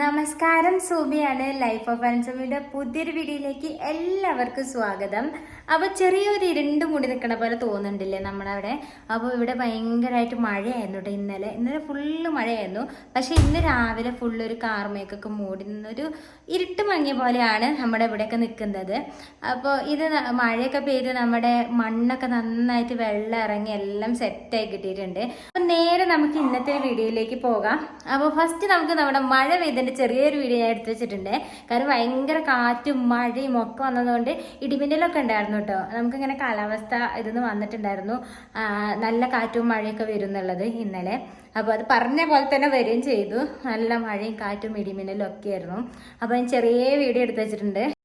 നമസ്കാരം സൂബിയാണ്. Life of അൻസമിയുടെ പുതിയൊരു വീഡിയോയിലേക്ക് എല്ലാവർക്കും സ്വാഗതം. അപ്പോൾ ചെറിയൊരു ഇരുണ്ട് മുടി നിൽക്കണ പോലെ തോന്നുന്നുണ്ടല്ലേ നമ്മളവിടെ? അപ്പോൾ ഇവിടെ ഭയങ്കരമായിട്ട് മഴയായിരുന്നു കേട്ടോ ഇന്നലെ. ഇന്നലെ ഫുള്ള് മഴയായിരുന്നു. പക്ഷേ ഇന്ന് രാവിലെ ഫുള്ള് ഒരു കാർമേക്കൊക്കെ മൂടി നിന്നൊരു ഇരുട്ട് മങ്ങിയ പോലെയാണ് നമ്മുടെ ഇവിടെയൊക്കെ നിൽക്കുന്നത്. അപ്പോൾ ഇത് മഴയൊക്കെ പെയ്ത് നമ്മുടെ മണ്ണൊക്കെ നന്നായിട്ട് വെള്ളം ഇറങ്ങി എല്ലാം സെറ്റായി കിട്ടിയിട്ടുണ്ട്. അപ്പോൾ നേരെ നമുക്ക് ഇന്നത്തെ വീഡിയോയിലേക്ക് പോകാം. അപ്പോൾ ഫസ്റ്റ് നമുക്ക് നമ്മുടെ മഴ പെയ്തതിന്റെ ചെറിയൊരു വീഡിയോ ഞാൻ എടുത്തു വെച്ചിട്ടുണ്ട്. കാരണം ഭയങ്കര കാറ്റും മഴയും ഒക്കെ വന്നതുകൊണ്ട് ഇടിമിന്നലൊക്കെ ഉണ്ടായിരുന്നു കേട്ടോ. നമുക്കിങ്ങനെ കാലാവസ്ഥ ഇതൊന്ന് വന്നിട്ടുണ്ടായിരുന്നു. നല്ല കാറ്റും മഴയൊക്കെ വരും എന്നുള്ളത് ഇന്നലെ. അപ്പോൾ അത് പറഞ്ഞ പോലെ തന്നെ വരികയും ചെയ്തു. നല്ല മഴയും കാറ്റും ഇടിമിന്നലും ഒക്കെ ആയിരുന്നു. അപ്പോൾ ഞാൻ ചെറിയ വീഡിയോ എടുത്ത് വെച്ചിട്ടുണ്ട്.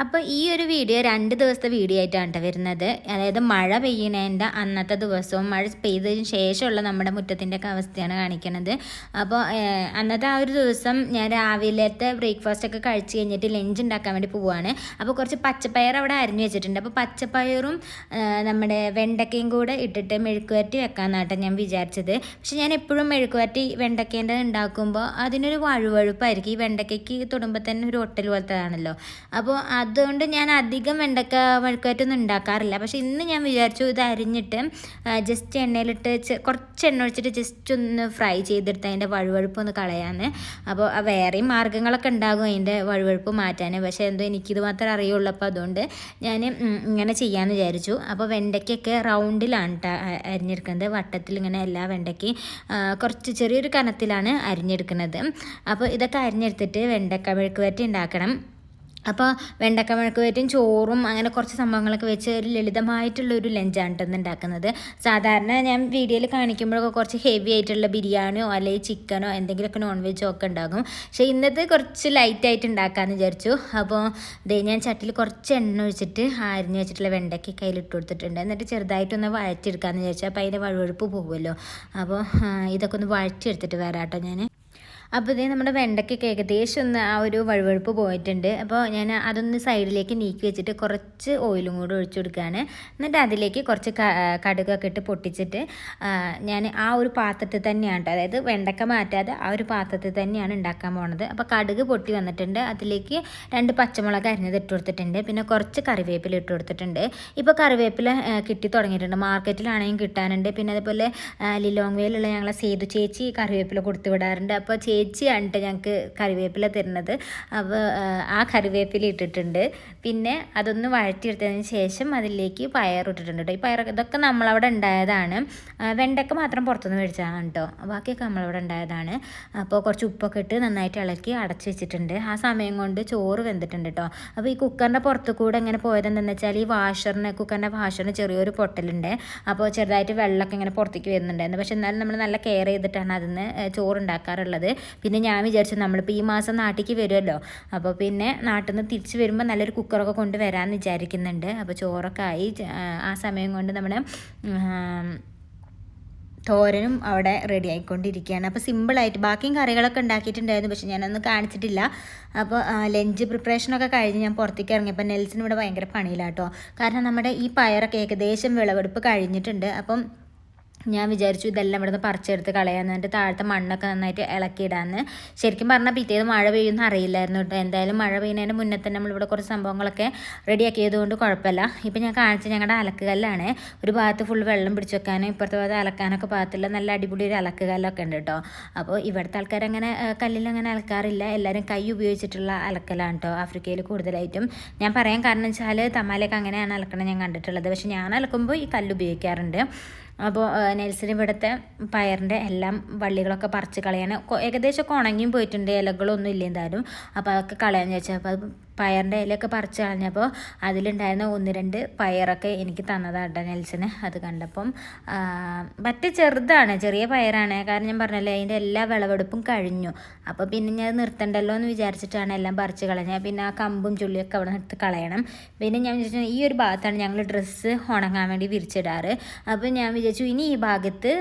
അപ്പോൾ ഈ ഒരു വീഡിയോ രണ്ട് ദിവസത്തെ വീഡിയോ ആയിട്ടാണ് കേട്ടോ വരുന്നത്. അതായത് മഴ പെയ്യുന്നതിന്റെ അന്നത്തെ ദിവസവും മഴ പെയ്തതിന് ശേഷമുള്ള നമ്മുടെ മുറ്റത്തിന്റെ ഒക്കെ അവസ്ഥയാണ് കാണിക്കുന്നത് അപ്പോൾ അന്നത്തെ ആ ഒരു ദിവസം ഞാൻ രാവിലത്തെ ബ്രേക്ക്ഫാസ്റ്റ് ഒക്കെ കഴിച്ച് കഴിഞ്ഞിട്ട് ലഞ്ച് ഉണ്ടാക്കാൻ വേണ്ടി പോവുകയാണ് അപ്പോൾ കുറച്ച് പച്ചപ്പയർ അവിടെ അരിഞ്ഞു വെച്ചിട്ടുണ്ട്. അപ്പോൾ പച്ചപ്പയറും നമ്മുടെ വെണ്ടക്കയും കൂടെ ഇട്ടിട്ട് മെഴുക്കുവരട്ടി വെക്കാമെന്നാട്ടോ ഞാൻ വിചാരിച്ചത്. പക്ഷെ ഞാൻ എപ്പോഴും മെഴുക്കുവരട്ടി വെണ്ടക്കേന്റെ ഉണ്ടാക്കുമ്പോൾ അതിനൊരു വഴുവഴുപ്പായിരിക്കും. ഈ വെണ്ടക്കയ്ക്ക് തൊടുമ്പോൾ തന്നെ ഒരു ഒട്ടൽ പോലത്തതാണല്ലോ. അപ്പോൾ അതുകൊണ്ട് ഞാൻ അധികം വെണ്ടക്ക മെഴുക്കുവരട്ടൊന്നും ഉണ്ടാക്കാറില്ല. പക്ഷെ ഇന്ന് ഞാൻ വിചാരിച്ചു ഇത് അരിഞ്ഞിട്ട് ജസ്റ്റ് എണ്ണയിലിട്ട് കുറച്ച് എണ്ണ ഒഴിച്ചിട്ട് ജസ്റ്റ് ഒന്ന് ഫ്രൈ ചെയ്തെടുത്ത് അതിന്റെ വഴുവഴുപ്പ് ഒന്ന് കളയാന്ന്. അപ്പോൾ വേറെയും മാർഗങ്ങളൊക്കെ ഉണ്ടാകും അതിന്റെ വഴുവഴുപ്പ് മാറ്റാൻ പക്ഷേ എന്തോ എനിക്കിത് മാത്രമേ അറിയുള്ളൂ. അപ്പോൾ അതുകൊണ്ട് ഞാൻ ഇങ്ങനെ ചെയ്യാമെന്ന് വിചാരിച്ചു. അപ്പോൾ വെണ്ടയ്ക്കൊക്കെ റൗണ്ടിലാണ് കേട്ടോ അരിഞ്ഞെടുക്കുന്നത്. വട്ടത്തിൽ ഇങ്ങനെ എല്ലാ വെണ്ടയ്ക്കും കുറച്ച് ചെറിയൊരു കനത്തിലാണ് അരിഞ്ഞെടുക്കുന്നത്. അപ്പോൾ ഇതൊക്കെ അരിഞ്ഞെടുത്തിട്ട് വെണ്ടക്ക മെഴുക്കുവരട്ടി ഉണ്ടാക്കണം. അപ്പോൾ വെണ്ടക്ക മുഴക്ക് വരട്ടിയും ചോറും അങ്ങനെ കുറച്ച് സംഭവങ്ങളൊക്കെ വെച്ച് ഒരു ലളിതമായിട്ടുള്ള ഒരു ലഞ്ചാണ് കേട്ടോ ഉണ്ടാക്കുന്നത് സാധാരണ ഞാൻ വീഡിയോയിൽ കാണിക്കുമ്പോഴൊക്കെ കുറച്ച് ഹെവി ആയിട്ടുള്ള ബിരിയാണിയോ അല്ലെങ്കിൽ ചിക്കനോ എന്തെങ്കിലുമൊക്കെ നോൺ വെജോ ഒക്കെ ഉണ്ടാകും പക്ഷേ ഇന്നത്തെ കുറച്ച് ലൈറ്റായിട്ട് ഉണ്ടാക്കാമെന്ന് വിചാരിച്ചു. അപ്പോൾ ദേ ഞാൻ ചട്ടിൽ കുറച്ച് എണ്ണ ഒഴിച്ചിട്ട് അരിഞ്ഞ് വെച്ചിട്ടുള്ള വെണ്ടയ്ക്ക് കയ്യിലിട്ട് കൊടുത്തിട്ടുണ്ട്. എന്നിട്ട് ചെറുതായിട്ടൊന്ന് വഴറ്റിയെടുക്കാമെന്ന് വിചാരിച്ചു. അപ്പോൾ അതിന്റെ വഴുവഴുപ്പ് പോകുമല്ലോ. അപ്പോൾ ഇതൊക്കെ ഒന്ന് വഴറ്റിയെടുത്തിട്ട് വരാം കേട്ടോ ഞാൻ അപ്പോൾ ഇതേ നമ്മുടെ വെണ്ടയ്ക്കൊക്കെ ഏകദേശം ഒന്ന് ആ ഒരു വഴുവഴുപ്പ് പോയിട്ടുണ്ട്. അപ്പോൾ ഞാൻ അതൊന്ന് സൈഡിലേക്ക് നീക്കി വെച്ചിട്ട് കുറച്ച് ഓയിലും കൂടെ ഒഴിച്ചു കൊടുക്കുകയാണ്. എന്നിട്ട് അതിലേക്ക് കുറച്ച് കടുകൊക്കെ ഇട്ട് പൊട്ടിച്ചിട്ട് ഞാൻ ആ ഒരു പാത്രത്തിൽ തന്നെയാണ് അതായത് വെണ്ടക്ക മാറ്റാതെ ആ ഒരു പാത്രത്തിൽ തന്നെയാണ് ഉണ്ടാക്കാൻ പോണത്. അപ്പോൾ കടുക് പൊട്ടി വന്നിട്ടുണ്ട്. അതിലേക്ക് രണ്ട് പച്ചമുളക് അരിഞ്ഞത് ഇട്ട് കൊടുത്തിട്ടുണ്ട്. പിന്നെ കുറച്ച് കറിവേപ്പില ഇട്ട് കൊടുത്തിട്ടുണ്ട്. ഇപ്പോൾ കറിവേപ്പില കിട്ടി തുടങ്ങിയിട്ടുണ്ട്. മാർക്കറ്റിലാണെങ്കിലും കിട്ടാനുണ്ട്. പിന്നെ അതുപോലെ ലിലോങ് വേയിലുള്ള ഞങ്ങളെ സേതു ചേച്ചി കറിവേപ്പില കൊടുത്തു വിടാറുണ്ട്. അപ്പോൾ ചേച്ചിയാണ് ഞങ്ങൾക്ക് കറിവേപ്പില തരുന്നത്. അപ്പോൾ ആ, കറിവേപ്പില ഇട്ടിട്ടുണ്ട്. പിന്നെ അതൊന്ന് വഴറ്റിയെടുത്തതിന് ശേഷം അതിലേക്ക് പയർ ഇട്ടിട്ടുണ്ട് കേട്ടോ ഈ പയർ ഇതൊക്കെ നമ്മളവിടെ ഉണ്ടായതാണ്. വെണ്ടയ്ക്ക മാത്രം പുറത്തുനിന്ന് മേടിച്ചതാണ് കേട്ടോ ബാക്കിയൊക്കെ നമ്മളവിടെ ഉണ്ടായതാണ്. അപ്പോൾ കുറച്ച് ഉപ്പൊക്കെ ഇട്ട് നന്നായിട്ട് ഇളക്കി അടച്ച് വെച്ചിട്ടുണ്ട്. ആ സമയം കൊണ്ട് ചോറ് വെന്തിട്ടുണ്ട് കേട്ടോ അപ്പോൾ ഈ കുക്കറിന്റെ പുറത്ത് കൂടെ ഇങ്ങനെ പോയതെന്ന് വെച്ചാൽ ഈ വാഷറിന് കുക്കറിന്റെ വാഷറിന് ചെറിയൊരു പൊട്ടലുണ്ട്. അപ്പോൾ ചെറുതായിട്ട് വെള്ളമൊക്കെ ഇങ്ങനെ പുറത്തേക്ക് വരുന്നുണ്ടായിരുന്നു. പക്ഷെ എന്നാലും നമ്മൾ നല്ല കെയർ ചെയ്തിട്ടാണ് അതിന് ചോറ് ഉണ്ടാക്കാറുള്ളത് പിന്നെ ഞാൻ വിചാരിച്ചു നമ്മളിപ്പോൾ ഈ മാസം നാട്ടിലേക്ക് വരുമല്ലോ അപ്പോൾ പിന്നെ നാട്ടിൽ നിന്ന് തിരിച്ച് വരുമ്പോൾ നല്ലൊരു കുക്കറൊക്കെ കൊണ്ട് വരാമെന്ന് വിചാരിക്കുന്നുണ്ട്. അപ്പോൾ ചോറൊക്കെ ആയി ആ- സമയം കൊണ്ട് നമ്മുടെ തോരനും അവിടെ റെഡി ആയിക്കൊണ്ടിരിക്കുകയാണ്. അപ്പോൾ സിമ്പിളായിട്ട് ബാക്കിയും കറികളൊക്കെ ഉണ്ടാക്കിയിട്ടുണ്ടായിരുന്നു പക്ഷെ ഞാനൊന്നും കാണിച്ചിട്ടില്ല. അപ്പോൾ ലഞ്ച് പ്രിപ്പറേഷനൊക്കെ കഴിഞ്ഞ് ഞാൻ പുറത്തേക്ക് ഇറങ്ങിയപ്പോൾ നെൽസിന് ഇവിടെ ഭയങ്കര പണിയിലാട്ടോ. കാരണം നമ്മുടെ ഈ പയറൊക്കെ ഏകദേശം വിളവെടുപ്പ് കഴിഞ്ഞിട്ടുണ്ട്. അപ്പം ഞാൻ വിചാരിച്ചു ഇതെല്ലാം ഇവിടുന്ന് പറിച്ചെടുത്ത് കളയാന്ന് എന്നിട്ട് താഴത്തെ മണ്ണൊക്കെ നന്നായിട്ട് ഇളക്കിയിടാന്ന്. ശരിക്കും പറഞ്ഞാൽ പിറ്റേത് മഴ പെയ്യുമെന്ന് അറിയില്ലായിരുന്നു കേട്ടോ. എന്തായാലും മഴ പെയ്യുന്നതിന് മുന്നേ തന്നെ നമ്മളിവിടെ കുറച്ച് സംഭവങ്ങളൊക്കെ റെഡിയാക്കിയത് കൊണ്ട് കുഴപ്പമില്ല. ഇപ്പം ഞാൻ കാണിച്ച ഞങ്ങളുടെ അലക്കുകല്ലാണ്. ഒരു ഭാഗത്ത് ഫുൾ വെള്ളം പിടിച്ചു വെക്കാനും ഇപ്പുറത്തെ ഭാഗത്ത് അലക്കാനൊക്കെ ഭാഗത്തുള്ള നല്ല അടിപൊളി ഒരു അലക്കുകല്ലൊക്കെ ഉണ്ട് കേട്ടോ. അപ്പോൾ ഇവിടുത്തെ ആൾക്കാർ അങ്ങനെ അങ്ങനെ അലക്കാറില്ല. എല്ലാവരും കൈ ഉപയോഗിച്ചിട്ടുള്ള അലക്കലാണ് കേട്ടോ ആഫ്രിക്കയിൽ കൂടുതലായിട്ടും. ഞാൻ പറയാൻ കാരണം വെച്ചാൽ തമാലയൊക്കെ അങ്ങനെയാണ് അലക്കണം ഞാൻ കണ്ടിട്ടുള്ളത്. പക്ഷേ ഞാൻ അലക്കുമ്പോൾ ഈ കല്ല് ഉപയോഗിക്കാറുണ്ട്. അപ്പോൾ നെൽസിന് ഇവിടുത്തെ പയറിന്റെ എല്ലാം വള്ളികളൊക്കെ പറിച്ച് കളയാൻ ഏകദേശം ഏകദേശമൊക്കെ ഉണങ്ങിയും പോയിട്ടുണ്ട്. ഇലകളൊന്നും ഇല്ല എന്തായാലും. അപ്പോൾ അതൊക്കെ കളയാൻ വെച്ചാൽ അപ്പോൾ അത് പയറിന്റെ ഇലയൊക്കെ പറിച്ച് കളഞ്ഞപ്പോൾ അതിലുണ്ടായിരുന്ന ഒന്ന് രണ്ട് പയറൊക്കെ എനിക്ക് തന്നതാണ് നെൽസിന്. അത് കണ്ടപ്പം മറ്റ് ചെറുതാണ് ചെറിയ പയറാണ്. കാരണം ഞാൻ പറഞ്ഞല്ലോ അതിന്റെ എല്ലാ വിളവെടുപ്പും കഴിഞ്ഞു. അപ്പോൾ പിന്നെ ഞാൻ നിർത്തണ്ടല്ലോ എന്ന് വിചാരിച്ചിട്ടാണ് എല്ലാം പറിച്ച് കളഞ്ഞത്. പിന്നെ ആ കമ്പും ചുള്ളിയൊക്കെ അവിടെ നിർത്തി കളയണം. പിന്നെ ഞാൻ വിചാരിച്ചു ഈ ഒരു ഭാഗത്താണ് ഞങ്ങൾ ഡ്രസ്സ് ഉണങ്ങാൻ വേണ്ടി വിരിച്ചിടാറ്. അപ്പോൾ ഞാൻ വിചാരിച്ചു ഇനി ഈ ഭാഗത്ത്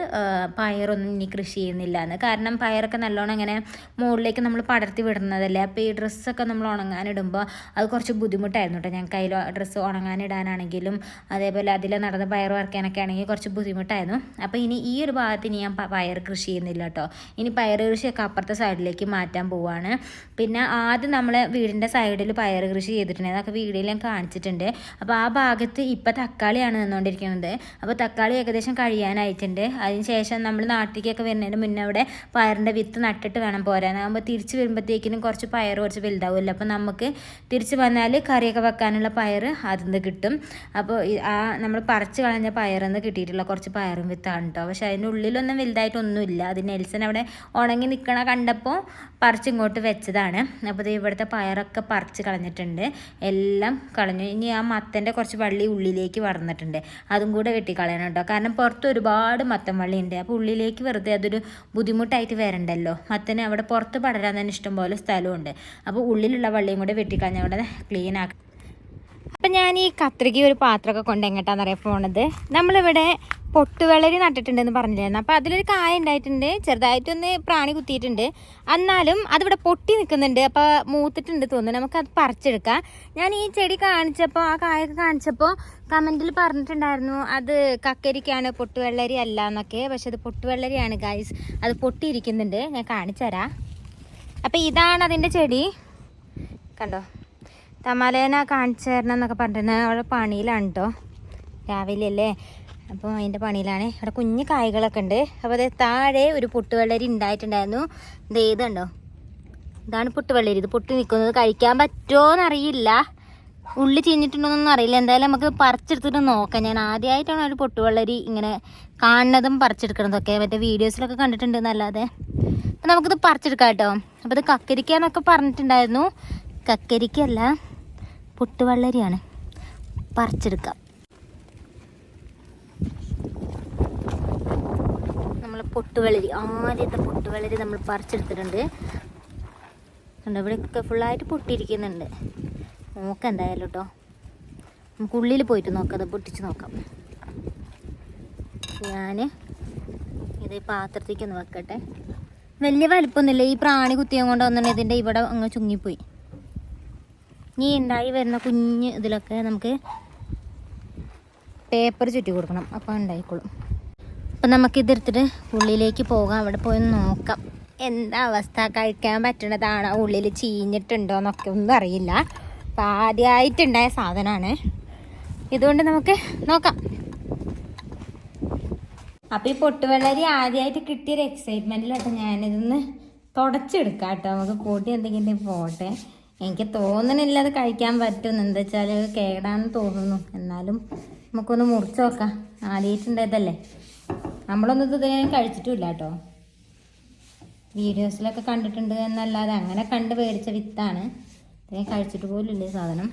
പയറൊന്നും ഇനി കൃഷി ചെയ്യുന്നില്ല എന്ന്. കാരണം പയറൊക്കെ നല്ലോണം ഇങ്ങനെ മുകളിലേക്ക് നമ്മൾ പടർത്തി വിടുന്നതല്ലേ. അപ്പോൾ ഈ ഡ്രസ്സൊക്കെ നമ്മൾ ഉണങ്ങാനിടുമ്പോൾ അപ്പോൾ അത് കുറച്ച് ബുദ്ധിമുട്ടായിരുന്നു കേട്ടോ. ഞങ്ങൾക്ക് അതിൽ ഡ്രസ്സ് ഉണങ്ങാനിടാനാണെങ്കിലും അതേപോലെ അതിൽ നടന്ന് പയർ വറക്കാനൊക്കെ ആണെങ്കിൽ കുറച്ച് ബുദ്ധിമുട്ടായിരുന്നു. അപ്പോൾ ഇനി ഈ ഒരു ഭാഗത്ത് ഇനി ഞാൻ പയർ കൃഷി ചെയ്യുന്നില്ല കേട്ടോ. ഇനി പയർ കൃഷിയൊക്കെ അപ്പുറത്തെ സൈഡിലേക്ക് മാറ്റാൻ പോവാണ്. പിന്നെ ആദ്യം നമ്മൾ വീടിന്റെ സൈഡിൽ പയർ കൃഷി ചെയ്തിട്ടുണ്ട് അതൊക്കെ വീഡിയോയിൽ ഞാൻ കാണിച്ചിട്ടുണ്ട്. അപ്പോൾ ആ ഭാഗത്ത് ഇപ്പോൾ തക്കാളിയാണ് നിന്നുകൊണ്ടിരിക്കുന്നത്. അപ്പോൾ തക്കാളി ഏകദേശം കഴിയാനായിട്ടുണ്ട്. അതിന് ശേഷം നമ്മൾ നാട്ടിലേക്കൊക്കെ വരുന്നതിന് മുന്നേ അവിടെ പയറിന്റെ വിത്ത് നട്ടിട്ട് വേണം പോരാൻ. ആകുമ്പോൾ തിരിച്ച് വരുമ്പോഴത്തേക്കിനും കുറച്ച് പയർ കുറച്ച് വലുതാവുമല്ലോ. അപ്പോൾ നമുക്ക് തിരിച്ച് വന്നാൽ കറിയൊക്കെ വെക്കാനുള്ള പയർ അതിൽ നിന്ന് കിട്ടും അപ്പോൾ ആ നമ്മൾ പറിച്ച് കളഞ്ഞ പയറിൽ നിന്ന് കിട്ടിയിട്ടുള്ള കുറച്ച് പയറും വിത്താണ് കേട്ടോ പക്ഷേ അതിന്റെ ഉള്ളിലൊന്നും വലുതായിട്ടൊന്നുമില്ല. അത് നെൽസൺ അവിടെ ഉണങ്ങി നിൽക്കണ കണ്ടപ്പോൾ പറിച്ച് ഇങ്ങോട്ട് വെച്ചതാണ്. അപ്പോൾ ഇത് ഇവിടുത്തെ പയറൊക്കെ പറിച്ച് കളഞ്ഞിട്ടുണ്ട്. എല്ലാം കളഞ്ഞു. ഇനി ആ മത്തന്റെ കുറച്ച് വള്ളി ഉള്ളിലേക്ക് വളർന്നിട്ടുണ്ട് അതും കൂടെ വെട്ടിക്കളയണം കേട്ടോ കാരണം പുറത്ത് ഒരുപാട് മത്തൻ വള്ളി ഉണ്ട് അപ്പോൾ ഉള്ളിലേക്ക് വെറുതെ അതൊരു ബുദ്ധിമുട്ടായിട്ട് വരണ്ടല്ലോ. മത്തന് അവിടെ പുറത്ത് പടരാൻ തന്നെ ഇഷ്ടംപോലെ സ്ഥലമുണ്ട് അപ്പോൾ ഉള്ളിലുള്ള വള്ളിയും കൂടെ വെട്ടിക്കളഞ്ഞ ഇവിടെ ക്ലീൻ ആക്കി അപ്പം ഞാൻ ഈ കത്രിക ഒരു പാത്രമൊക്കെ കൊണ്ട് എങ്ങോട്ടാന്ന് അറിയാൻ പോണത്? നമ്മളിവിടെ പൊട്ടുവെള്ളരി നട്ടിട്ടുണ്ടെന്ന് പറഞ്ഞില്ലായിരുന്നു. അപ്പോൾ അതിലൊരു കായ ഉണ്ടായിട്ടുണ്ട് ചെറുതായിട്ടൊന്ന് പ്രാണി കുത്തിയിട്ടുണ്ട്. എന്നാലും അതിവിടെ പൊട്ടി നിൽക്കുന്നുണ്ട് അപ്പോൾ മൂത്തിട്ടുണ്ട് തോന്നുന്നു. നമുക്കത് പറിച്ചെടുക്കാം. ഞാൻ ഈ ചെടി കാണിച്ചപ്പോൾ ആ കായൊക്കെ കാണിച്ചപ്പോൾ കമന്റിൽ പറഞ്ഞിട്ടുണ്ടായിരുന്നു. അത് കക്കരിക്കാണ് പൊട്ടുവെള്ളരി അല്ല എന്നൊക്കെ. പക്ഷെ അത് പൊട്ടുവെള്ളരിയാണ് ഗൈസ് അത് പൊട്ടിയിരിക്കുന്നുണ്ട്. ഞാൻ കാണിച്ചു തരാം അപ്പോൾ ഇതാണ് അതിന്റെ ചെടി. കണ്ടോ? തമാലേന കാണിച്ചു തരണം എന്നൊക്കെ പറഞ്ഞിട്ട് അവിടെ പണിയിലാണ് കേട്ടോ രാവിലെ അല്ലേ അപ്പോൾ അതിന്റെ പണിയിലാണ്. അവിടെ കുഞ്ഞു കായ്കളൊക്കെ ഉണ്ട്. അപ്പോൾ അത് താഴെ ഒരു പൊട്ടുവെള്ളരി ഉണ്ടായിട്ടുണ്ടായിരുന്നു. ഇത് ഏതുണ്ടോ ഇതാണ് പൊട്ടുവെള്ളരി. ഇത് പൊട്ടി നിൽക്കുന്നത്. കഴിക്കാൻ പറ്റുമോ എന്നറിയില്ല ഉള്ളി ചീഞ്ഞിട്ടുണ്ടോന്നൊന്നും അറിയില്ല. എന്തായാലും നമുക്ക് പറിച്ചെടുത്തിട്ട് നോക്കാം. ഞാൻ ആദ്യമായിട്ടാണ് ഒരു പൊട്ടുവെള്ളരി ഇങ്ങനെ കാണുന്നതും പറിച്ചെടുക്കുന്നതൊക്കെ. മറ്റേ വീഡിയോസിലൊക്കെ കണ്ടിട്ടുണ്ട് എന്നല്ലാതെ അപ്പം നമുക്കിത് പറിച്ചെടുക്കാം കേട്ടോ. അപ്പോൾ ഇത് കക്കരിക്കാന്നൊക്കെ പറഞ്ഞിട്ടുണ്ടായിരുന്നു. കക്കരിക്കല്ല പുട്ടുവള്ളരിയാണ്. പറിച്ചെടുക്കാം. നമ്മൾ പൊട്ടുവളരി ആദ്യത്തെ പൊട്ടുവളരി നമ്മൾ പറിച്ചെടുത്തിട്ടുണ്ട്. കണ്ടോ ഇവിടെയൊക്കെ ഫുള്ളായിട്ട് പൊട്ടിയിരിക്കുന്നുണ്ട്. നോക്കാം എന്തായാലും കേട്ടോ നമുക്ക് ഉള്ളിൽ പോയിട്ട് നോക്കാം അത് പൊട്ടിച്ച് നോക്കാം. ഞാൻ ഇത് പാത്രത്തേക്ക് ഒന്ന് വെക്കട്ടെ. വലിയ വലിപ്പമൊന്നുമില്ല. ഈ പ്രാണി കുത്തിയം കൊണ്ട് വന്നിട്ട് ഇതിന്റെ ഇവിടെ അങ്ങ് ചുങ്ങിപ്പോയി. ഇനി ഉണ്ടായി വരുന്ന കുഞ്ഞ് ഇതിലൊക്കെ നമുക്ക് പേപ്പർ ചുറ്റി കൊടുക്കണം. അപ്പോൾ ഉണ്ടായിക്കോളും അപ്പം നമുക്കിതെടുത്തിട്ട് ഉള്ളിലേക്ക് പോകാം. അവിടെ പോയി നോക്കാം. എന്താ അവസ്ഥ? കഴിക്കാൻ പറ്റണതാണോ? ഉള്ളിൽ ചീഞ്ഞിട്ടുണ്ടോ എന്നൊക്കെ ഒന്നും അറിയില്ല. അപ്പം ആദ്യമായിട്ടുണ്ടായ സാധനമാണ് ഇതുകൊണ്ട് നമുക്ക് നോക്കാം. അപ്പം ഈ പൊട്ടുവെള്ളരി ആദ്യമായിട്ട് കിട്ടിയൊരു എക്സൈറ്റ്മെന്റിലാട്ടോ ഞാനിതൊന്ന് തുടച്ചെടുക്കാം കേട്ടോ നമുക്ക് കൂട്ടി എന്തെങ്കിലും പോട്ടെ. എനിക്ക് തോന്നണില്ല അത് കഴിക്കാൻ പറ്റും. എന്താ വെച്ചാൽ കേടാന്ന് തോന്നുന്നു. എന്നാലും നമുക്കൊന്ന് മുറിച്ച് നോക്കാം. ആദ്യമായിട്ടുണ്ടായതല്ലേ നമ്മളൊന്നും ഇത് ഇതുവരെ കഴിച്ചിട്ടില്ല കേട്ടോ. വീഡിയോസിലൊക്കെ കണ്ടിട്ടുണ്ട് എന്നല്ലാതെ അങ്ങനെ കണ്ട് മേടിച്ച വിത്താണ്. ഇത്രയും കഴിച്ചിട്ട് പോലും സാധനം.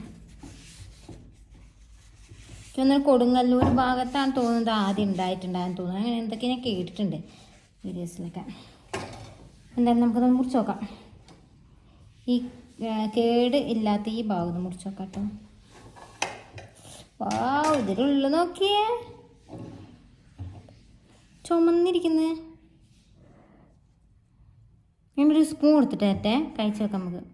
എനിക്കൊന്നൊരു കൊടുങ്ങല്ലൂർ ഭാഗത്താണ് തോന്നുന്നത് ആദ്യം ഉണ്ടായിട്ടുണ്ടായെന്ന് തോന്നുന്നു അങ്ങനെ എന്തൊക്കെ ഞാൻ കേട്ടിട്ടുണ്ട് വീഡിയോസിലൊക്കെ. എന്തായാലും നമുക്കത് മുറിച്ച് നോക്കാം. ഈ കേട് ഇല്ലാത്ത ഈ ഭാഗം ഒന്ന് മുറിച്ച് നോക്കാം കേട്ടോ വാ ഇതിലുള്ളു നോക്കിയേ. ചുമന്നിരിക്കുന്നേ. ഞാനൊരു സ്പൂൺ എടുത്തിട്ടേ കഴിച്ച് വെക്കാം നമുക്ക്.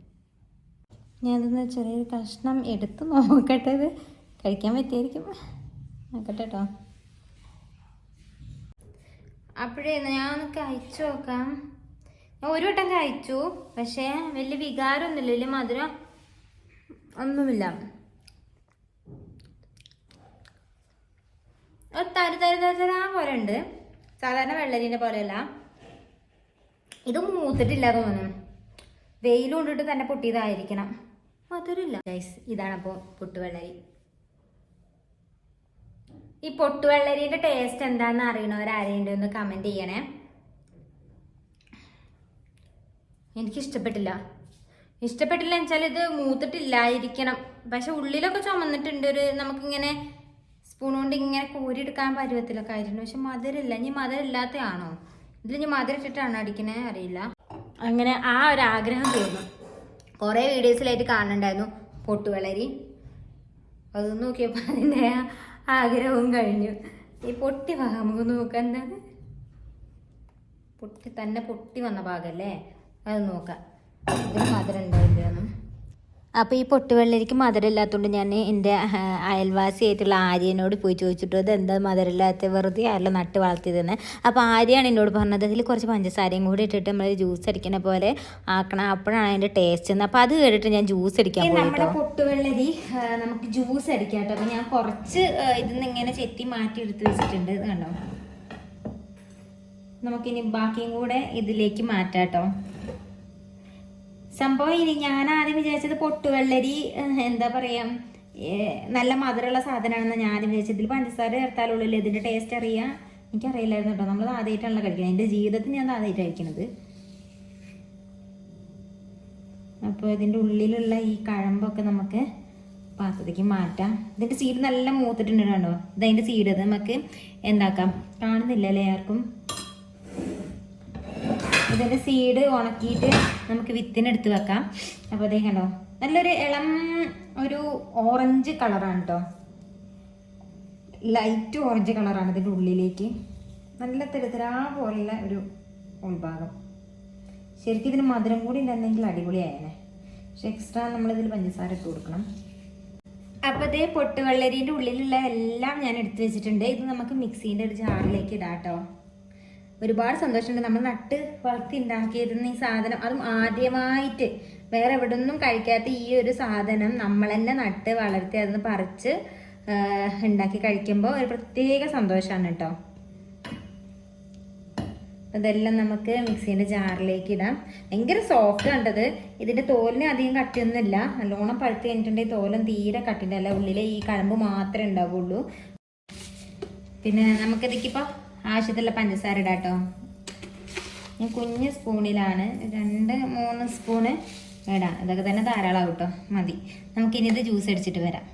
ഞാനതൊന്ന് ചെറിയൊരു കഷ്ണം എടുത്ത് നോക്കട്ടെ ഇത് കഴിക്കാൻ പറ്റിയായിരിക്കും. നോക്കട്ടെ കേട്ടോ. അപ്പോഴേ ഞാൻ ഒന്ന് കഴിച്ചു നോക്കാം. ഒരു വട്ടം കഴിച്ചു. പക്ഷേ വലിയ വികാരമൊന്നുമില്ല. വലിയ മധുരം ഒന്നുമില്ല. ഒരു തരു തരു തരി തരാ പോലെ ഉണ്ട്. സാധാരണ വെള്ളരീന്റെ പോലെയല്ല. ഇത് മൂത്തിട്ടില്ല തോന്നുന്നു. വെയിൽ കൊണ്ടിട്ട് തന്നെ പൊട്ടിയതായിരിക്കണം. മധുരമില്ല. ഗൈസ് ഇതാണ് അപ്പോൾ പൊട്ടുവെള്ളരി. ഈ പൊട്ടുവെള്ളരിന്റെ ടേസ്റ്റ് എന്താണെന്ന് അറിയണവരാരെയുണ്ട്? ഒന്ന് കമന്റ് ചെയ്യണേ. എനിക്ക് ഇഷ്ടപ്പെട്ടില്ല ഇഷ്ടപ്പെട്ടില്ല വെച്ചാൽ ഇത് മൂത്തിട്ടില്ലായിരിക്കണം. പക്ഷെ ഉള്ളിലൊക്കെ ചുമന്നിട്ടുണ്ട് ഒരു നമുക്കിങ്ങനെ സ്പൂൺ കൊണ്ട് ഇങ്ങനെ കോരിയെടുക്കാൻ പരുവത്തിലൊക്കെ ആയിരുന്നു. പക്ഷെ മധുരമില്ല ഇനി മധുരമില്ലാത്ത ആണോ ഇതിൽ ഇനി മധുരം ഇട്ടിട്ടാണോ അടിക്കണേ അറിയില്ല. അങ്ങനെ ആ ഒരു ആഗ്രഹം തീർന്നു. കുറേ വീഡിയോസിലായിട്ട് കാണുന്നുണ്ടായിരുന്നു പൊട്ടുവളരി. അത് നോക്കിയപ്പോൾ അതിന്റെ ആഗ്രഹവും കഴിഞ്ഞു. ഈ പൊട്ടി ഭാഗം നമുക്ക് നോക്കാം എന്താണ്? പൊട്ടി തന്നെ പൊട്ടി വന്ന ഭാഗമല്ലേ അത് നോക്കാം. ഇതിന് മധുരം ഉണ്ടാവില്ലെന്നും അപ്പോൾ ഈ പൊട്ടുവെള്ളരിക്ക് മധുരമില്ലാത്തതുകൊണ്ട് ഞാൻ എന്റെ അയൽവാസിയായിട്ടുള്ള ആര്യനോട് പോയി ചോദിച്ചിട്ട് ഇത് എന്താ മധുരമില്ലാത്ത വെറുതെ അല്ല നട്ട് വളർത്തിയതെന്ന്? അപ്പോൾ ആര്യാണ് എന്നോട് പറഞ്ഞത് അതിൽ കുറച്ച് പഞ്ചസാരയും കൂടി ഇട്ടിട്ട് നമ്മൾ ജ്യൂസ് അടിക്കുന്ന പോലെ ആക്കണം അപ്പോഴാണ് അതിന്റെ ടേസ്റ്റ് എന്ന്. അപ്പോൾ അത് കേട്ടിട്ട് ഞാൻ ജ്യൂസ് അടിക്കാൻ നമ്മുടെ പൊട്ടുവെള്ളരി നമുക്ക് ജ്യൂസ് അടിക്കാം കേട്ടോ. അപ്പോൾ ഞാൻ കുറച്ച് ഇതിൽ നിന്ന് ഇങ്ങനെ ചെത്തി മാറ്റി എടുത്ത് വെച്ചിട്ടുണ്ട് കണ്ടോ? നമുക്കിനി ബാക്കിയും കൂടെ ഇതിലേക്ക് മാറ്റാം കേട്ടോ. സംഭവം ഇനി ഞാൻ ആദ്യം വിചാരിച്ചത് പൊട്ടുവെള്ളരി എന്താ പറയാ നല്ല മധുരമുള്ള സാധനമാണെന്ന് ഞാൻ ആദ്യം വിചാരിച്ചത്. ഇതിൽ പഞ്ചസാര ചേർത്താലുള്ളൂ ഇതിന്റെ ടേസ്റ്റ് അറിയാ. എനിക്കറിയില്ലായിരുന്നു കേട്ടോ. നമ്മൾ ആദ്യമായിട്ടാണല്ലോ കഴിക്കുന്നത് എന്റെ ജീവിതത്തിൽ ഞാൻ ആദ്യമായിട്ട് കഴിക്കുന്നത് അപ്പോൾ ഇതിന്റെ ഉള്ളിലുള്ള ഈ കഴമ്പൊക്കെ നമുക്ക് പാത്രത്തേക്ക് മാറ്റാം. ഇതിന്റെ സീഡ് നല്ല മൂത്തിട്ടുണ്ട് കേട്ടോ. ഇതതിന്റെ സീഡ് നമുക്ക് എന്താക്കാം? കാണുന്നില്ല അല്ലേ ആർക്കും? ഇതിന്റെ സീഡ് ഉണക്കിയിട്ട് നമുക്ക് വിത്തിനെടുത്ത് വെക്കാം. അപ്പോൾ അതേ കണ്ടോ? നല്ലൊരു ഇളം ഒരു ഓറഞ്ച് കളറാണ് കേട്ടോ ലൈറ്റ് ഓറഞ്ച് കളറാണ് ഇതിന്റെ ഉള്ളിലേക്ക്. നല്ല തെരുതരാ പോലുള്ള ഒരു ഉൾഭാഗം. ശരിക്കും ഇതിന് മധുരം കൂടി ഉണ്ടെന്നെങ്കിൽ അടിപൊളിയായേനെ. പക്ഷെ എക്സ്ട്രാ നമ്മളിതിൽ പഞ്ചസാര ഇട്ട് കൊടുക്കണം. അപ്പോൾ ഇതേ പൊട്ടുവെള്ളരീന്റെ ഉള്ളിലുള്ള എല്ലാം ഞാൻ എടുത്തു വെച്ചിട്ടുണ്ട്. ഇത് നമുക്ക് മിക്സീന്റെ ഒരു ജാറിലേക്ക് ഇടാം കേട്ടോ ഒരുപാട് സന്തോഷമുണ്ട്. നമ്മൾ നട്ട് വളർത്തി ഉണ്ടാക്കിയിരുന്ന ഈ സാധനം അതും ആദ്യമായിട്ട് വേറെ എവിടെ നിന്നും കഴിക്കാത്ത ഈ ഒരു സാധനം നമ്മൾ തന്നെ നട്ട് വളർത്തി അതിന് പറിച്ച് ഉണ്ടാക്കി കഴിക്കുമ്പോൾ ഒരു പ്രത്യേക സന്തോഷമാണ് കേട്ടോ. ഇതെല്ലാം നമുക്ക് മിക്സീന്റെ ജാറിലേക്ക് ഇടാം. ഭയങ്കര സോഫ്റ്റ് കണ്ടത് ഇതിന്റെ തോലിന് അധികം കട്ടിയൊന്നുമില്ല. നല്ലോണം പഴുത്ത് കഴിഞ്ഞിട്ടുണ്ടെങ്കിൽ തോലും തീരെ കട്ടിണ്ടല്ല ഉള്ളിലെ ഈ കഴമ്പ് മാത്രമേ ഉണ്ടാവുള്ളൂ. പിന്നെ നമുക്കിതിക്കിപ്പോൾ ആവശ്യത്തിലുള്ള പഞ്ചസാര ഇടാം കേട്ടോ ഞാൻ കുഞ്ഞ് സ്പൂണിലാണ്. രണ്ട് മൂന്ന് സ്പൂണ് ഇടാം. ഇതൊക്കെ തന്നെ ധാരാളമാവും കേട്ടോ മതി. നമുക്കിനി ഇത് ജ്യൂസ് അടിച്ചിട്ട് വരാം.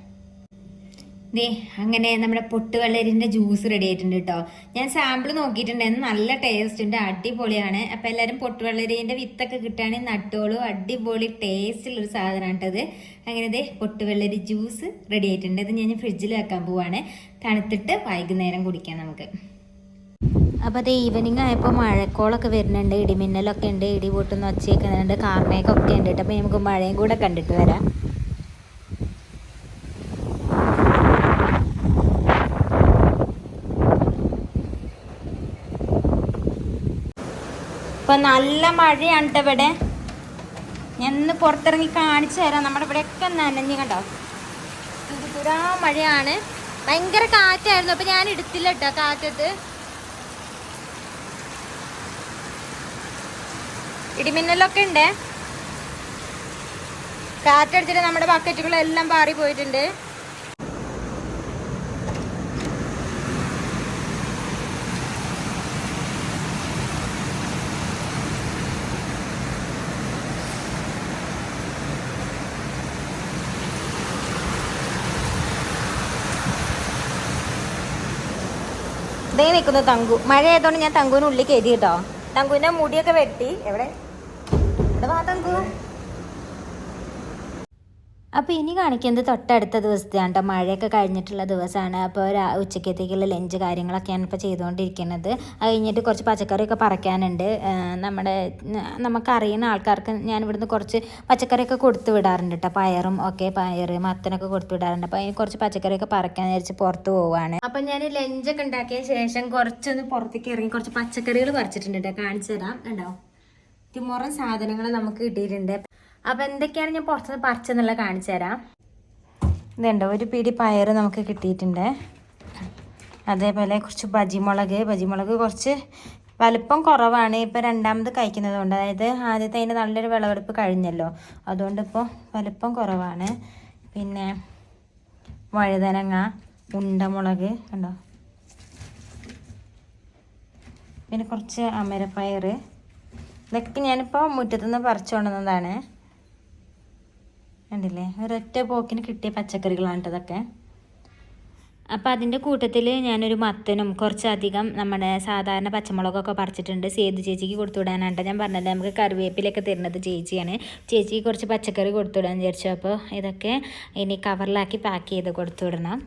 ദേ അങ്ങനെ നമ്മുടെ പൊട്ടുവെള്ളരിന്റെ ജ്യൂസ് റെഡി ആയിട്ടുണ്ട് കേട്ടോ ഞാൻ സാമ്പിൾ നോക്കിയിട്ടുണ്ടായിരുന്നു നല്ല ടേസ്റ്റ് ഉണ്ട്. അടിപൊളിയാണ്. അപ്പം എല്ലാവരും പൊട്ടുവെള്ളരിന്റെ വിത്തൊക്കെ കിട്ടുകയാണെങ്കിൽ നട്ടോളൂ. അടിപൊളി ടേസ്റ്റുള്ളൊരു സാധനമാണ് കേട്ടത് അങ്ങനെ ദേ പൊട്ടുവെള്ളരി ജ്യൂസ് റെഡി ആയിട്ടുണ്ട്. ഇത് ഞാൻ ഫ്രിഡ്ജിൽ വെക്കാൻ പോവാണ്. തണുത്തിട്ട് വൈകുന്നേരം കുടിക്കാം നമുക്ക്. അപ്പോൾ അത് ഈവനിങ് ആയപ്പോൾ മഴക്കോളൊക്കെ വരുന്നുണ്ട്. ഇടിമിന്നലൊക്കെ ഉണ്ട്. ഇടി പൊട്ടുന്ന ഒച്ചയൊക്കെ കാർമേക്കൊക്കെ ഉണ്ട് കേട്ടോ. അപ്പോൾ നമുക്ക് മഴയും കൂടെ കണ്ടിട്ട് വരാം. ഇപ്പൊ നല്ല മഴയാണ് കേട്ടോ ഇവിടെ. ഞാൻ ഇന്ന് പുറത്തിറങ്ങി കാണിച്ചു തരാം. നമ്മുടെ ഇവിടെയൊക്കെ നനഞ്ഞ് കണ്ടോ? പുരാ മഴയാണ്. ഭയങ്കര കാറ്റായിരുന്നു. അപ്പൊ ഞാൻ എടുത്തില്ല കേട്ടോ കാറ്റത്ത്. ഇടിമിന്നലൊക്കെ ഉണ്ട്. കാറ്റടിച്ചിട്ട് നമ്മുടെ ബക്കറ്റുകളെല്ലാം പാറി പോയിട്ടുണ്ട്. ഇതേ തങ്കു. മഴ ആയതുകൊണ്ട് ഞാൻ തങ്കുവിന് ഉള്ളിൽ കയറ്റി കേട്ടോ. തങ്കുവിന്റെ മുടിയൊക്കെ വെട്ടി. എവിടെ? ഇവിടെ അപ്പോൾ ഇനി കാണിക്കുന്നത് തൊട്ടടുത്ത ദിവസത്തെയാണ് കേട്ടോ മഴയൊക്കെ കഴിഞ്ഞിട്ടുള്ള ദിവസമാണ്. അപ്പോൾ ഒരു ഉച്ചക്കത്തേക്കുള്ള ലഞ്ച് കാര്യങ്ങളൊക്കെയാണ് ഇപ്പോൾ ചെയ്തുകൊണ്ടിരിക്കുന്നത്. അത് കഴിഞ്ഞിട്ട് കുറച്ച് പച്ചക്കറിയൊക്കെ പറിക്കാനുണ്ട്. നമ്മുടെ നമുക്കറിയുന്ന ആൾക്കാർക്ക് ഞാൻ ഇവിടുന്ന് കുറച്ച് പച്ചക്കറിയൊക്കെ കൊടുത്തു വിടാറുണ്ട് കേട്ടോ പയറും ഒക്കെ പയർ മത്തനൊക്കെ കൊടുത്തു വിടാറുണ്ട്. അപ്പോൾ അതിന് കുറച്ച് പച്ചക്കറിയൊക്കെ പറിക്കാൻ വിചാരിച്ച് പുറത്ത് പോവാണ്. അപ്പോൾ ഞാൻ ലഞ്ചൊക്കെ ഉണ്ടാക്കിയ ശേഷം കുറച്ചൊന്ന് പുറത്തേക്ക് ഇറങ്ങി കുറച്ച് പച്ചക്കറികൾ പറിച്ചിട്ടുണ്ട് കേട്ടോ കാണിച്ചു തരാം. ഉണ്ടോ തിമുറം സാധനങ്ങൾ നമുക്ക് കിട്ടിയിട്ടുണ്ട്. അപ്പോൾ എന്തൊക്കെയാണ് ഞാൻ പുറത്തുനിന്ന് പറിച്ചെന്നുള്ളത് കാണിച്ചു തരാം. ഇതുണ്ടോ ഒരു പിടി പയർ നമുക്ക് കിട്ടിയിട്ടുണ്ട്. അതേപോലെ കുറച്ച് ബജിമുളക്. ബജിമുളക് കുറച്ച് വലുപ്പം കുറവാണ്. ഇപ്പൊ രണ്ടാമത് കഴിക്കുന്നത് കൊണ്ട് അതായത് ആദ്യത്തെ അതിന്റെ നല്ലൊരു വിളവെടുപ്പ് കഴിഞ്ഞല്ലോ. അതുകൊണ്ട് ഇപ്പോൾ വലുപ്പം കുറവാണ്. പിന്നെ വഴുതനങ്ങ ഉണ്ടമുളക് കണ്ടോ? പിന്നെ കുറച്ച് അമരപ്പയർ ഇതൊക്കെ ഞാനിപ്പോൾ മുറ്റത്തുനിന്ന് പറിച്ചു കൊണ്ടുവന്നതാണ്. കണ്ടില്ലേ? ഒരൊറ്റ പോക്കിന് കിട്ടിയ പച്ചക്കറികളാണ് ഇതൊക്കെ. അപ്പോൾ അതിന്റെ കൂട്ടത്തിൽ ഞാനൊരു മത്തനും കുറച്ചധികം നമ്മുടെ സാധാരണ പച്ചമുളകൊക്കെ പറിച്ചിട്ടുണ്ട്. സേതു ചേച്ചിക്ക് കൊടുത്തുവിടാനാണ് ഞാൻ പറഞ്ഞത്. നമുക്ക് കറിവേപ്പിലൊക്കെ തരുന്നത് ചേച്ചിയാണ്. ചേച്ചിക്ക് കുറച്ച് പച്ചക്കറി കൊടുത്തുവിടാൻ വിചാരിച്ചു. അപ്പോൾ ഇതൊക്കെ ഇനി കവറിലാക്കി പാക്ക് ചെയ്ത് കൊടുത്തുവിടണം.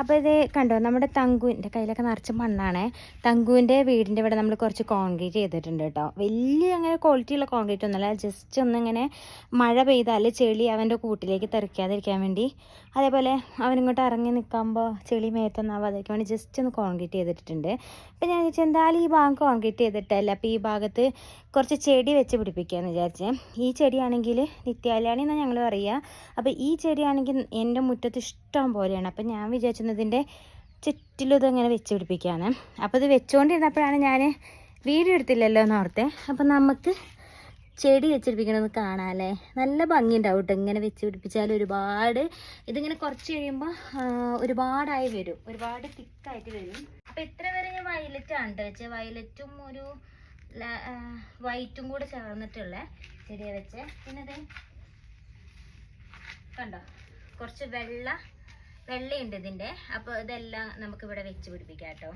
അപ്പോൾ ഇത് കണ്ടോ നമ്മുടെ തങ്കുവിന്റെ കയ്യിലൊക്കെ നിറച്ച് മണ്ണാണ്. തങ്കുവിന്റെ വീടിന്റെ ഇവിടെ നമ്മൾ കുറച്ച് കോൺക്രീറ്റ് ചെയ്തിട്ടുണ്ട് കേട്ടോ. വലിയ അങ്ങനെ ക്വാളിറ്റിയുള്ള കോൺക്രീറ്റ് ഒന്നുമല്ല ജസ്റ്റ് ഒന്നിങ്ങനെ മഴ പെയ്താൽ ചെളി അവന്റെ കൂട്ടിലേക്ക് തെറിക്കാതിരിക്കാൻ വേണ്ടി. അതേപോലെ അവനിങ്ങോട്ട് ഇറങ്ങി നിൽക്കുമ്പോൾ ചെളി മേത്തൊന്നാവാതിരിക്കാൻ വേണ്ടി ജസ്റ്റ് ഒന്ന് കോൺക്രീറ്റ് ചെയ്തിട്ടുണ്ട് അപ്പോൾ ഞാൻ വിചാരിച്ചു എന്തായാലും ഈ ഭാഗം കോൺക്രീറ്റ് ചെയ്തിട്ടല്ല അപ്പോൾ ഈ ഭാഗത്ത് കുറച്ച് ചെടി വെച്ച് പിടിപ്പിക്കാമെന്ന് വിചാരിച്ചേ. ഈ ചെടിയാണെങ്കിൽ നിത്യാലയാണി എന്നാണ് ഞങ്ങൾ പറയുക. അപ്പോൾ ഈ ചെടിയാണെങ്കിൽ എന്റെ മുറ്റത്ത് ഇഷ്ടം പോലെയാണ്. അപ്പോൾ ഞാൻ വിചാരിച്ചിരുന്നതിന്റെ ചുറ്റിലും ഇങ്ങനെ വെച്ച് പിടിപ്പിക്കുകയാണ്. അപ്പോൾ ഇത് വെച്ചുകൊണ്ടിരുന്നപ്പോഴാണ് ഞാൻ വീഡിയോ എടുത്തില്ലല്ലോ എന്ന് ഓർത്തെ. അപ്പോൾ നമുക്ക് ചെടി വെച്ചിരിപ്പിക്കണമെന്ന് കാണാമല്ലേ നല്ല ഭംഗിയുണ്ടാവും കേട്ടോ ഇങ്ങനെ വെച്ച് പിടിപ്പിച്ചാൽ ഒരുപാട് ഇതിങ്ങനെ കുറച്ച് കഴിയുമ്പോൾ ഒരുപാടായി വരും. ഒരുപാട് തിക്കായിട്ട് വരും. അപ്പോൾ ഇത്ര വരെ ഞാൻ വയലറ്റ് ആണ് ട്ടോ വെച്ചത്. വയലറ്റും ഒരു വൈറ്റും കൂടെ ചേർന്നിട്ടുള്ള ചെടിയെ വെച്ച് പിന്നെ കണ്ടോ? കുറച്ച് വെള്ള വെള്ളയുണ്ട് ഇതിന്റെ അപ്പോൾ ഇതെല്ലാം നമുക്ക് ഇവിടെ വെച്ച് പിടിപ്പിക്കാം കേട്ടോ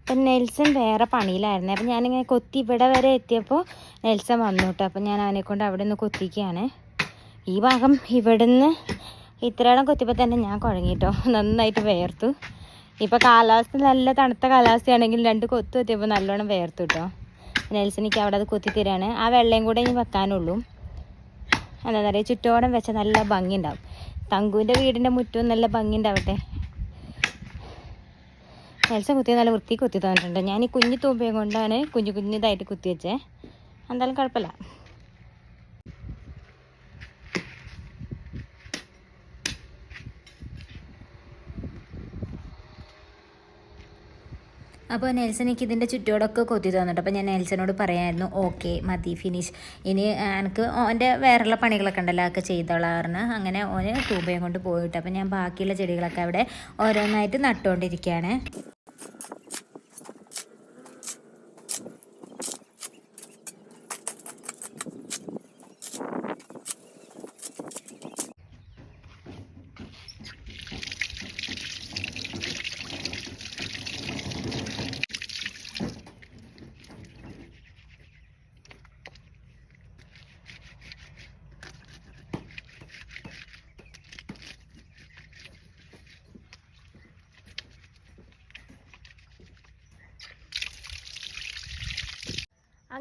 അപ്പം നെൽസൺ വേറെ പണിയിലായിരുന്നു. അപ്പം ഞാനിങ്ങനെ കൊത്തി ഇവിടെ വരെ എത്തിയപ്പോൾ നെൽസൺ വന്നു കേട്ടോ. അപ്പം ഞാൻ അവനെ കൊണ്ട് അവിടെ നിന്ന് കൊത്തിക്കുകയാണ്. ഈ ഭാഗം ഇവിടുന്ന് ഇത്രയിടം കൊത്തിയപ്പോൾ തന്നെ ഞാൻ കുഴങ്ങിട്ടോ. നന്നായിട്ട് വേർത്തു. ഇപ്പോൾ കാലാവസ്ഥ നല്ല തണുത്ത കാലാവസ്ഥയാണെങ്കിൽ രണ്ട് കൊത്തു കൊത്തിയപ്പോൾ നല്ലോണം വേർത്തു കേട്ടോ നെൽസിനിക്ക് അവിടെ അത് കൊത്തി തരാണ്. ആ വെള്ളയും കൂടെ ഇനി വെക്കാനുള്ളൂ. എന്താ പറയുക ചുറ്റോടം വെച്ചാൽ നല്ല ഭംഗി ഉണ്ടാവും തങ്കുവിന്റെ വീടിന്റെ മുറ്റവും നല്ല ഭംഗി ഉണ്ടാവട്ടെ നെൽസ കുത്തി നല്ല വൃത്തി കുത്തി തന്നിട്ടുണ്ട് ഞാൻ ഈ കുഞ്ഞു തൂമ്പയും കൊണ്ടാണ് കുഞ്ഞു കുഞ്ഞിതായിട്ട് കുത്തി വെച്ചേ. എന്തായാലും കുഴപ്പമില്ല. അപ്പോൾ നെൽസൺ എനിക്ക് ഇതിന്റെ ചുറ്റോടൊക്കെ കൊത്തി തന്നിട്ട് അപ്പോൾ ഞാൻ നെൽസനോട് പറയായിരുന്നു ഓക്കെ മതി ഫിനിഷ് ഇനി എനിക്ക് ഓന്റെ വേറെയുള്ള പണികളൊക്കെ ഉണ്ടല്ലോ അതൊക്കെ ചെയ്തോളാറിന് അങ്ങനെ ഓന് തൂമ്പയും കൊണ്ട് പോയിട്ട് അപ്പോൾ ഞാൻ ബാക്കിയുള്ള ചെടികളൊക്കെ അവിടെ ഓരോന്നായിട്ട് നട്ടുകൊണ്ടിരിക്കുകയാണ്.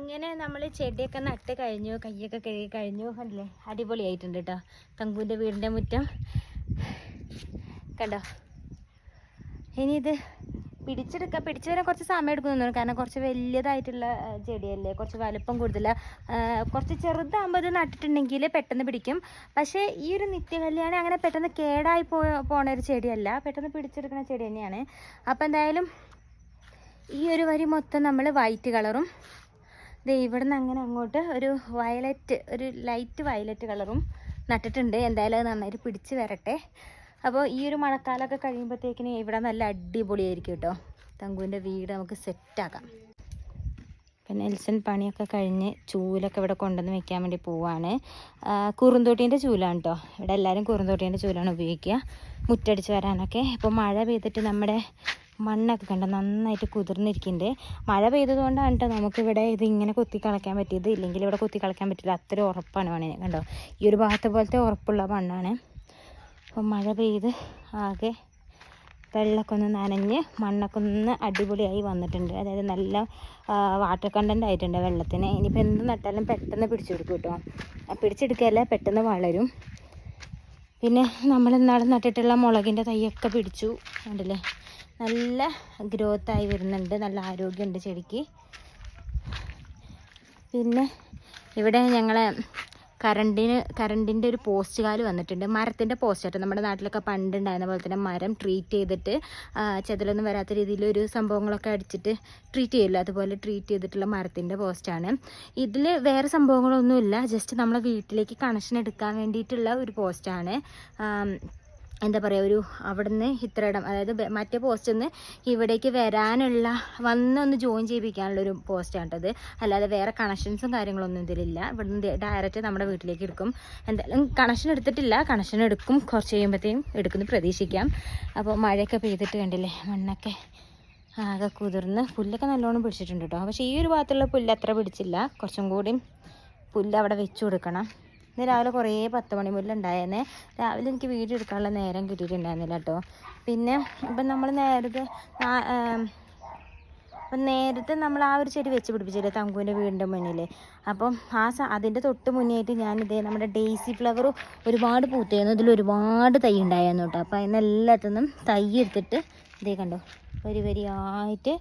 അങ്ങനെ നമ്മൾ ചെടിയൊക്കെ നട്ട് കഴിഞ്ഞു കയ്യൊക്കെ കഴുകി കഴിഞ്ഞു അല്ലേ? അടിപൊളിയായിട്ടുണ്ട് കേട്ടോ തങ്കുവിന്റെ വീടിന്റെ മുറ്റം. കണ്ടോ? ഇനി ഇത് പിടിച്ചെടുക്കാൻ പിടിച്ചു വരാൻ കുറച്ച് സമയം എടുക്കുന്നു കാരണം കുറച്ച് വലിയതായിട്ടുള്ള ചെടിയല്ലേ? കുറച്ച് വലുപ്പം കൂടുതല. കുറച്ച് ചെറുതാകുമ്പോൾ ഇത് നട്ടിട്ടുണ്ടെങ്കിൽ പെട്ടെന്ന് പിടിക്കും. പക്ഷേ ഈ ഒരു നിത്യകല്യാണം അങ്ങനെ പെട്ടെന്ന് കേടായി പോ പോണ ഒരു ചെടിയല്ല. പെട്ടെന്ന് പിടിച്ചെടുക്കുന്ന ചെടി തന്നെയാണ്. അപ്പോൾ എന്തായാലും ഈ ഒരു വരി മൊത്തം നമ്മൾ വൈറ്റ് കളറും ദേ ഇവിടുന്ന് അങ്ങനെ അങ്ങോട്ട് ഒരു വയലറ്റ് ഒരു ലൈറ്റ് വയലറ്റ് കളറും നട്ടിട്ടുണ്ട്. എന്തായാലും അത് നന്നായിട്ട് പിടിച്ച് വരട്ടെ. അപ്പോൾ ഈ ഒരു മഴക്കാലമൊക്കെ കഴിയുമ്പോഴത്തേക്കിന് ഇവിടെ നല്ല അടിപൊളിയായിരിക്കും കേട്ടോ. തങ്കുവിന്റെ വീട് നമുക്ക് സെറ്റാക്കാം പിന്നെ എൽസൻ പണിയൊക്കെ കഴിഞ്ഞ് ചൂലൊക്കെ ഇവിടെ കൊണ്ടുവന്ന് വെക്കാൻ വേണ്ടി പോവാണ്. കുറുന്തോട്ടീന്റെ ചൂലാണ് കേട്ടോ. ഇവിടെ എല്ലാവരും കുറുന്തോട്ടീന്റെ ചൂലാണ് ഉപയോഗിക്കുക. മുറ്റടിച്ച് വരാനൊക്കെ. ഇപ്പോൾ മഴ പെയ്തിട്ട് നമ്മുടെ മണ്ണൊക്കെ കണ്ട നന്നായിട്ട് കുതിർന്നിരിക്കുന്നുണ്ട് മഴ പെയ്തതുകൊണ്ടാണ് കേട്ടോ നമുക്കിവിടെ ഇത് ഇങ്ങനെ കുത്തി കളയ്ക്കാൻ പറ്റിയത്. ഇല്ലെങ്കിൽ ഇവിടെ കുത്തി കളയ്ക്കാൻ പറ്റില്ല. അത്ര ഉറപ്പാണ് മണ്ണിന് കണ്ടോ? ഈ ഒരു ഭാഗത്തെ പോലത്തെ ഉറപ്പുള്ള മണ്ണാണ്. അപ്പോൾ മഴ പെയ്ത് ആകെ വെള്ളമൊക്കെ ഒന്ന് നനഞ്ഞ് മണ്ണൊക്കെ ഒന്ന് അടിപൊളിയായി വന്നിട്ടുണ്ട്. അതായത് നല്ല വാട്ടർ കണ്ടന്റ് ആയിട്ടുണ്ട് വെള്ളത്തിന്. ഇനിയിപ്പോൾ എന്ത് നട്ടാലും പെട്ടെന്ന് പിടിച്ചെടുക്കും കേട്ടോ പിടിച്ചെടുക്കുകയല്ല പെട്ടെന്ന് വളരും. പിന്നെ നമ്മൾ ഇന്നാളെ നട്ടിട്ടുള്ള മുളകിന്റെ തൈയൊക്കെ പിടിച്ചു. കണ്ടില്ലേ? നല്ല ഗ്രോത്ത് ആയി വരുന്നുണ്ട്. നല്ല ആരോഗ്യമുണ്ട് ചെടിക്ക്. പിന്നെ ഇവിടെ ഞങ്ങളെ കറണ്ടിന് കറണ്ടിന്റെ ഒരു പോസ്റ്റ് കാൽ വന്നിട്ടുണ്ട്. മരത്തിന്റെ പോസ്റ്റ് ആയിട്ട് നമ്മുടെ നാട്ടിലൊക്കെ പണ്ടുണ്ടായിരുന്ന പോലെ തന്നെ മരം ട്രീറ്റ് ചെയ്തിട്ട് ചെതലൊന്നും വരാത്ത രീതിയിൽ ഒരു സംഭവങ്ങളൊക്കെ അടിച്ചിട്ട് ട്രീറ്റ് ചെയ്യില്ല. അതുപോലെ ട്രീറ്റ് ചെയ്തിട്ടുള്ള മരത്തിന്റെ പോസ്റ്റാണ് ഇതിൽ വേറെ സംഭവങ്ങളൊന്നുമില്ല. ജസ്റ്റ് നമ്മളെ വീട്ടിലേക്ക് കണക്ഷൻ എടുക്കാൻ വേണ്ടിയിട്ടുള്ള ഒരു പോസ്റ്റാണ് എന്താ പറയുക ഒരു അവിടുന്ന് ഇടം അതായത് മറ്റേ പോസ്റ്റിൽ നിന്ന് ഇവിടേക്ക് വരാനുള്ള വന്നൊന്ന് ജോയിൻ ചെയ്യിപ്പിക്കാനുള്ളൊരു പോസ്റ്റാണ് കേട്ടത് അല്ലാതെ വേറെ കണക്ഷൻസും കാര്യങ്ങളൊന്നും ഇതിലില്ല. ഇവിടുന്ന് ഡയറക്റ്റ് നമ്മുടെ വീട്ടിലേക്ക് എടുക്കും. എന്തായാലും കണക്ഷൻ എടുത്തിട്ടില്ല. കണക്ഷൻ എടുക്കും. കുറച്ച് കഴിയുമ്പോഴത്തേക്കും എടുക്കുന്നു പ്രതീക്ഷിക്കാം. അപ്പോൾ മഴയൊക്കെ പെയ്തിട്ട് കണ്ടില്ലേ മണ്ണൊക്കെ ആകെ കുതിർന്ന് പുല്ലൊക്കെ നല്ലോണം പിടിച്ചിട്ടുണ്ട് കേട്ടോ പക്ഷേ ഈ ഒരു ഭാഗത്തുള്ള പുല്ല് അത്ര പിടിച്ചില്ല. കുറച്ചും കൂടി പുല്ല് അവിടെ വെച്ച് കൊടുക്കണം. ഇന്ന് രാവിലെ കുറേ പത്ത് മണി മുല്ലുണ്ടായിരുന്നേ രാവിലെ എനിക്ക് വീഡിയോ എടുക്കാനുള്ള നേരം കിട്ടിയിട്ടുണ്ടായിരുന്നില്ല കേട്ടോ. പിന്നെ ഇപ്പം നമ്മൾ നേരത്തെ അപ്പം നേരത്തെ നമ്മൾ ആ ഒരു ചെടി വെച്ച് പിടിപ്പിച്ചില്ലേ തങ്കുവിന്റെ വീടിന്റെ മുന്നിൽ അപ്പം ആ സ അതിന്റെ തൊട്ട് മുന്നേയായിട്ട് ഞാനിതേ നമ്മുടെ ഡെയ്സി ഫ്ലവർ ഒരുപാട് പൂത്തായിരുന്നു ഇതിൽ ഒരുപാട് തൈ ഉണ്ടായിരുന്നു കേട്ടോ. അപ്പോൾ അതിന് എല്ലാത്തുനിന്നും തൈ എടുത്തിട്ട് ഇതേ കണ്ടോ വരി വരിയായിട്ട്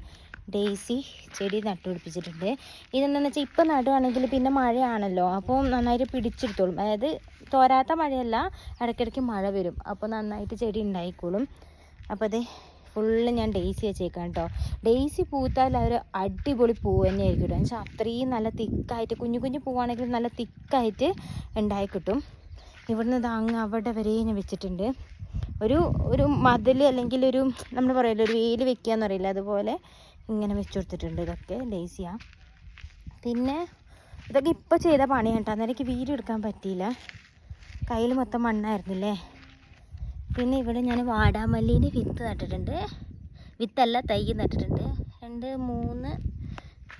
ഡെയ്സി ചെടി നട്ടുപിടിപ്പിച്ചിട്ടുണ്ട്. ഇതെന്താണെന്ന് വെച്ചാൽ ഇപ്പം നടുവാണെങ്കിൽ പിന്നെ മഴയാണല്ലോ. അപ്പോൾ നന്നായിട്ട് പിടിച്ചെടുത്തോളും. അതായത് തോരാത്ത മഴയല്ല ഇടയ്ക്കിടയ്ക്ക് മഴ വരും. അപ്പോൾ നന്നായിട്ട് ചെടി ഉണ്ടായിക്കോളും. അപ്പോൾ അത് ഫുള്ള് ഞാൻ ഡെയ്സി വെച്ചേക്കാം കേട്ടോ ഡെയ്സി പൂത്താൽ ഒരു അടിപൊളി പൂ തന്നെയായിരിക്കും കേട്ടോ എന്നുവെച്ചാൽ അത്രയും നല്ല തിക്കായിട്ട് കുഞ്ഞു കുഞ്ഞു പൂവാണെങ്കിൽ നല്ല തിക്കായിട്ട് ഉണ്ടായി കിട്ടും. ഇവിടുന്ന് ഇത് അങ്ങ് അവിടെ വരെ ഞാൻ വെച്ചിട്ടുണ്ട്. ഒരു ഒരു മതിൽ അല്ലെങ്കിൽ ഒരു നമ്മൾ പറയില്ല ഒരു വെയിൽ വെക്കുക എന്നറിയില്ല അതുപോലെ ഇങ്ങനെ വെച്ച് കൊടുത്തിട്ടുണ്ട്. ഇതൊക്കെ ലേസിയ പിന്നെ ഇതൊക്കെ ഇപ്പോൾ ചെയ്ത പണിയാണ് കേട്ടോ. അന്നേരം എനിക്ക് വീഡിയോ എടുക്കാൻ പറ്റിയില്ല. കയ്യിൽ മൊത്തം മണ്ണായിരുന്നില്ലേ? പിന്നെ ഇവിടെ ഞാൻ വാടാമല്ലീന്റെ വിത്ത് നട്ടിട്ടുണ്ട്. വിത്തല്ല തൈ നട്ടിട്ടുണ്ട്. രണ്ട് മൂന്ന്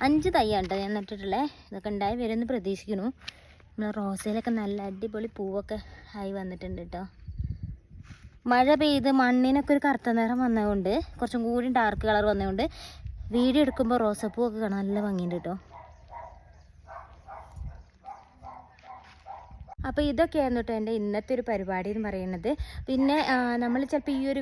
അഞ്ച് തൈയാണ് കേട്ടോ ഞാൻ നട്ടിട്ടുള്ളത് ഇതൊക്കെ ഉണ്ടായി വരുമെന്ന് പ്രതീക്ഷിക്കുന്നു. നമ്മൾ റോസയിലൊക്കെ നല്ല അടിപൊളി പൂവൊക്കെ ആയി വന്നിട്ടുണ്ട് കേട്ടോ. മഴ പെയ്ത് മണ്ണിനൊക്കെ ഒരു കറുത്ത നിറം വന്നതുകൊണ്ട് കുറച്ചും കൂടി ഡാർക്ക് കളർ വന്നതുകൊണ്ട് വീഡിയോ എടുക്കുമ്പോൾ റോസപ്പൂവൊക്കെ കാണാൻ നല്ല ഭംഗിയുണ്ട് കേട്ടോ. അപ്പോൾ ഇതൊക്കെയായിരുന്നു കേട്ടോ എന്റെ ഇന്നത്തെ ഒരു പരിപാടി എന്ന് പറയുന്നത്. പിന്നെ നമ്മൾ ചിലപ്പോൾ ഈ ഒരു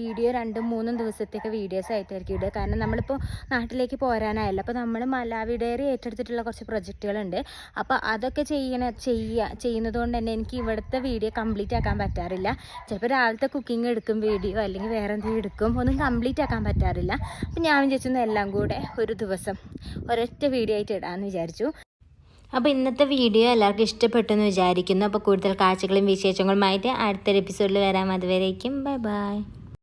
വീഡിയോ രണ്ടും മൂന്നും ദിവസത്തേക്ക് വീഡിയോസ് ആയിട്ടായിരിക്കും ഇടുക. കാരണം നമ്മളിപ്പോൾ നാട്ടിലേക്ക് പോരാനായല്ലോ. അപ്പോൾ നമ്മൾ മലാവി ഡയറി ഏറ്റെടുത്തിട്ടുള്ള കുറച്ച് പ്രൊജക്റ്റുകളുണ്ട്. അപ്പോൾ അതൊക്കെ ചെയ്യണ ചെയ്യുക ചെയ്യുന്നത് കൊണ്ട് തന്നെ എനിക്ക് ഇവിടുത്തെ വീഡിയോ കംപ്ലീറ്റ് ആക്കാൻ പറ്റാറില്ല. ചിലപ്പോൾ രാവിലത്തെ കുക്കിംഗ് എടുക്കും വീഡിയോ അല്ലെങ്കിൽ വേറെ എന്തെങ്കിലും എടുക്കും. ഒന്നും കംപ്ലീറ്റ് ആക്കാൻ പറ്റാറില്ല. അപ്പോൾ ഞാൻ വിചാരിച്ചൊന്ന് എല്ലാം കൂടെ ഒരു ദിവസം ഒരൊറ്റ വീഡിയോ ആയിട്ട് ഇടാമെന്ന് വിചാരിച്ചു. അപ്പോൾ ഇന്നത്തെ വീഡിയോ എല്ലാവർക്കും ഇഷ്ടപ്പെട്ടെന്ന് വിചാരിക്കുന്നു. അപ്പോൾ കൂടുതൽ കാഴ്ചകളും വിശേഷങ്ങളുമായിട്ട് അടുത്തൊരു എപ്പിസോഡിൽ വരാം. അതുവരേക്കും ബൈ ബൈ